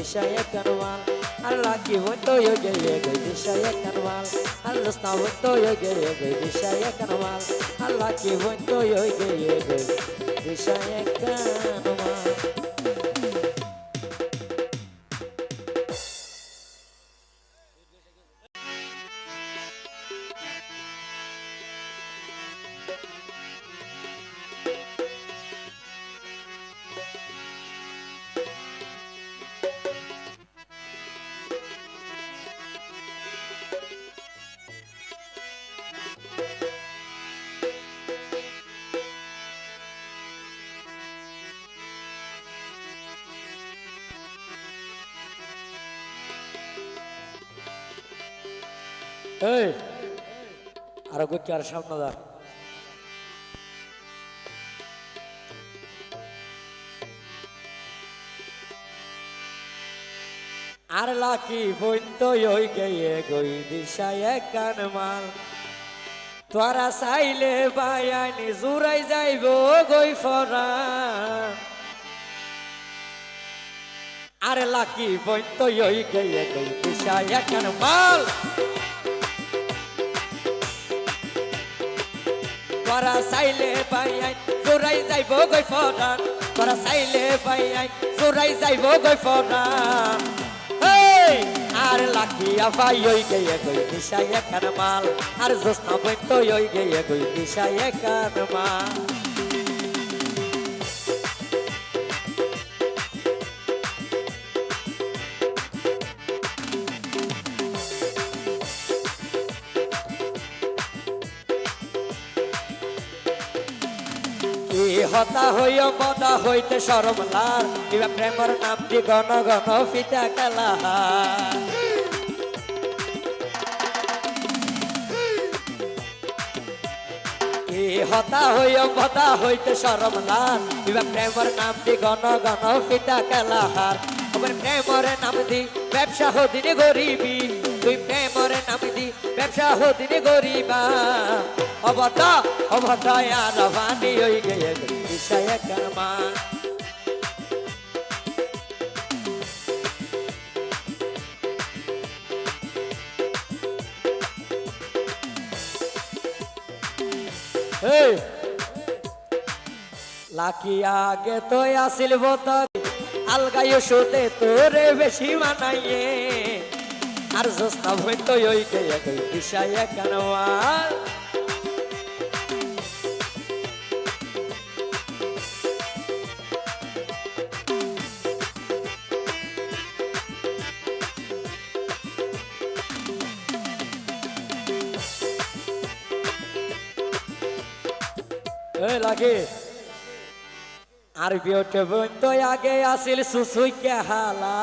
দিশায় কারওয়াল আল্লাহ কি হতো yoge yoge দিশায় কারওয়াল আল্লাহ স্না হতো yoge yoge দিশায় কারওয়াল আল্লাহ কি হতো yoge এই, আরও গুচ্ছি আর সামনে দা আর লাকি বইন্ত ওই গিয়ে গই দিশায় কান মাল। তোরা চাইলে বায়ানি জুরাই যাইব গই ফরা। আর লাকি বইন্ত ওই গিয়ে গই দিশায় কান মাল। তোরা পাই বাইয়াই জোরাই যাইব গৈ ফরান তোরা চাইলে বাইয়াই জোরাই যাইব গৈ এই, আর লাখিয়া ভাই ওই গেয়ে গই দিশা এখান মাল। আর জোসনা বইতো ওই গেয়ে গই দিশা এখান মাল। হতা হইও মদা হইতে সরম লার। কিবা প্রেমর নাম দি গণ গণ ফিতা কালা কি হতা হইও মদা হইতে সরম লার। কিবা প্রেমর নাম দি গণ গণ ফিতা কালা হার। আমার প্রেমর নাম দি ব্যবসা হদিনে গরিবি। দি ব্যবসা হদিনে গরিবা। অবতা অবতা, আর বানি হই গয়ে বিষয় কর্মা লাকি আগে তো আসিল বতা আলগাই শুতে তোরে বেশি মানাইয়ে। আর জোস্তা ভইত ওই গই বিষয় কানওয়াল লাগে। আর বিয়টে বন্ত আগে আসিল সুসুই কে হালা।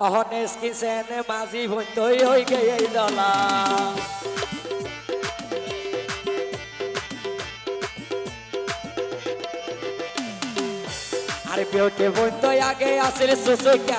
অহনেস কিসেন মাঝি ভৈতই হই গেই দলা। আর বিয়টে ভৈতই আগে আসিল সুসুই কে